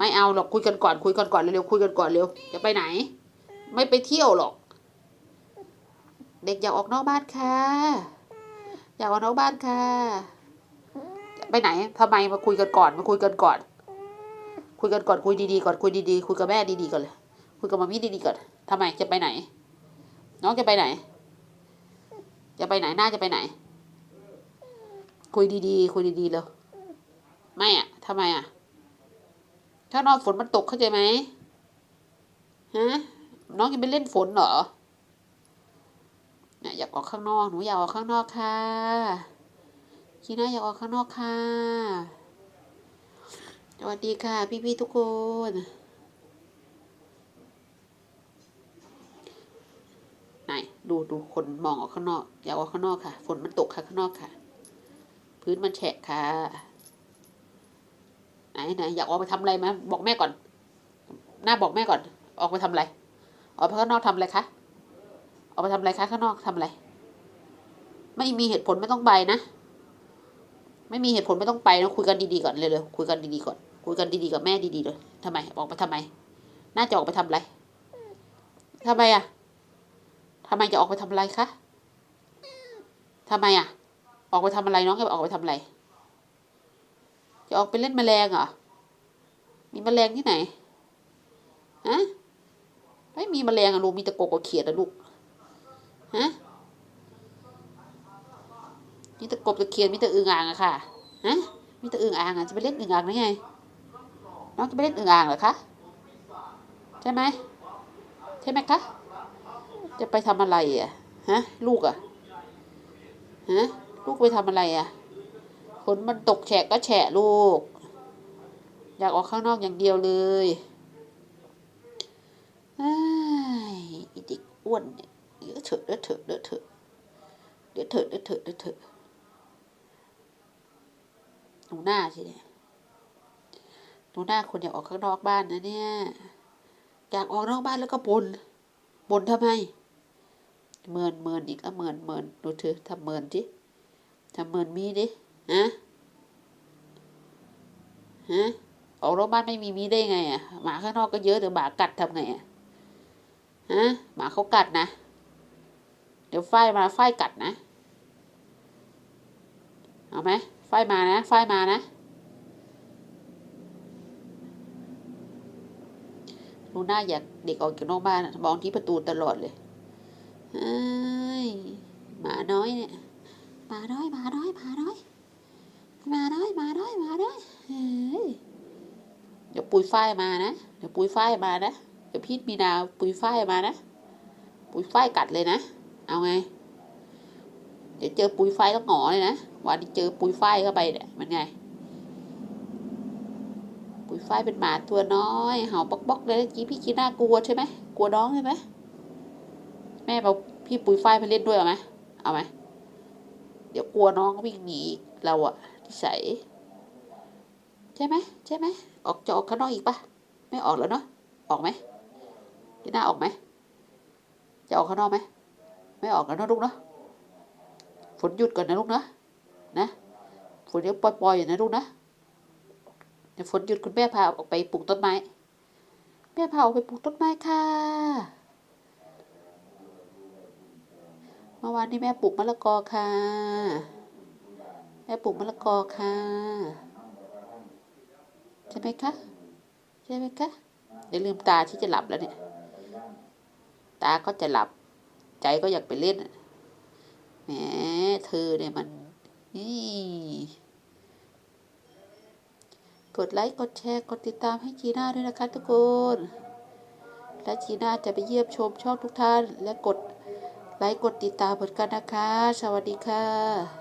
ไม่เอาหรอกคุยกันก่อนคุยกันก่อนเร็วๆคุยกันก่อนเร็วจะไปไหน ไม่ไปเที่ยวหรอก เด็กอยากออกนอกบ้านค่ะอยากออกนอกบ้านค่ะไปไหนทำไมมาคุยกันก่อนมาคุยกันก่อน คุยกันก่อนคุยดีๆก่อนคุยดีๆคุยกับแม่ดีๆก่อนเลยคุยกับมามี่ดีๆก่อนทำไมจะไปไหน น้องจะไปไหน จะไปไหนหน่าจะไปไหน คุยดีๆคุยดีๆเลยไม่อะทำไมอะ ถ้านอนฝนมันตกเข้าใจไหมฮะน้องจะไปเล่นฝนเหรอเนี่ยอยากออกข้างนอก หนูอยากออกข้างนอกค่ะคีน่าอยากออกข้างนอกค่ะ สวัสดีค่ะ พี่ๆทุกคน ไหน ดูดูคนมองออกข้างนอก อยากออกข้างนอกค่ะ ฝนมันตกค่ะข้างนอกค่ะ พื้นมันแฉะค่ะ ไหนไหนอยากออกไปทำอะไรไหมบอกแม่ก่อน หน้าบอกแม่ก่อน ออกไปทำอะไร ออกไปข้างนอกทำอะไรคะ ออกไปทำอะไรคะข้างนอกทำอะไร ไม่มีเหตุผลไม่ต้องไปนะ ไม่มีเหตุผลไม่ต้องไปนะคุยกันดีๆก่อนเร็วๆคุยกันดีๆก่อน คุยกันดีๆกับแม่ดีๆเลยทำไม ออกไปทำไม น่าจะออกไปทำอะไรทำไมอะทำไมจะออกไปทำอะไรคะทำไมอะ ออกไปทำอะไรน้องจะออกไปทำอะไร จะออกไปเล่นแมลงเหรอ มีแมลงที่ไหนฮะไม่มีแมลงอะลูกมีต่กบกับเขียดอะลูกฮะมีต่กบกับเขียดมีต่อึ่งอ่างอะค่ะฮะมีต่อึ่งอ่างอะจะไปเล่นอึ่งอ่างได้ไงน้องจะไปเล่นอึ่งอ่างเหรอคะใช่ไหมใช่ไหมคะจะไปทำอะไรอะฮะลูกอะฮะลูกไปทำอะไรอะฝนมันตกแฉะก็แฉะลูก อยากออกข้างนอกอย่างเดียวเลยอ้ายอีเด็กอ้วนเนี่ยเดี๋ยวเถอะเดี๋ยวเถอะเดี๋ยวเถอะเดี๋ยวเถอะเดี๋ยวเถอะเดี๋ยวเถอะหนูหน้าสิเนี่ยหนูหน้าคนอยากออกข้างนอกบ้านนะเนี่ย อยากออกนอกบ้านแล้วก็บน่นบ่นทำไมเมินเมินอีกอะเมินเมินดูเธอทำเมินดิทำเมินมีดิฮะฮะ ออกนอกบ้านไม่มีมีได้ไงอะหมาข้างนอกก็เยอะเดี๋ยวหมากัดทำไงอะฮะหมาเขากัดนะ เดี๋ยวฝ้ายมาฝ้ายกัดนะเอาไหมฝ้ายมานะฝ้ายมานะลูน่าอยากเด็กออกจากนอกบ้านมองที่ประตูตลอดเลยเฮ้ยหมาน้อยเนี่ยหมาน้อยหมาน้อยหมาน้อยหมาน้อยหมาน้อยหมาน้อยเฮ้ย เดี๋ยวปุยฝ้ายมานะ เดี๋ยวปุยฝ้ายมานะ เดี๋ยวพีทมีนาปุยฝ้ายมานะ ปุยฝ้ายกัดเลยนะ เอาไง เดี๋ยวเจอปุยฝ้ายต้องหงอเลยนะ วันนี้เจอปุยฝ้ายเข้าไปเนี่ยมันไง ปุยฝ้ายเป็นหมาตัวน้อย เห่าบ๊อกบ๊อกเลยเมื่อกี้พี่คิดน่ากลัวใช่ไหมกลัวน้องใช่ไหมแม่บอกพี่ปุยฝ้ายไปเล่นด้วยเอาไหมเอาไหมเดี๋ยวกลัวน้องวิ่งหนีเราอะนิสัย ใช่ไหมใช่ไหมออกจะออกข้างนอกอีกปะไม่ออกแล้วเนาะออกไหมพี่หน้าออกไหมจะออกข้างนอกไหมไม่ออกแล้วเนอะลูกเนาะฝนหยุดก่อนนะลูกนะนะฝนเดี๋ยวปล่อยๆอยู่นะลูกนะเดี๋ยวฝนหยุดคุณแม่พาออกไปปลูกต้นไม้แม่พาออกไปปลูกต้นไม้ค่ะเมื่อวานนี้แม่ปลูกมะละกอค่ะ แม่ปลูกมะละกอค่ะ ใช่ไหมคะ ใช่ไหมคะอย่าลืมตาที่จะหลับแล้วเนี่ย ตาก็จะหลับ ใจก็อยากไปเล่นแหมเธอเนี่ยมันนี่กดไลค์กดแชร์กดติดตามให้จีน่าด้วยนะคะ ทุกคน และจีน่าจะไปเยี่ยมชมช่องทุกท่าน และกดไลค์กดติดตามเหมือนกันนะคะ สวัสดีค่ะ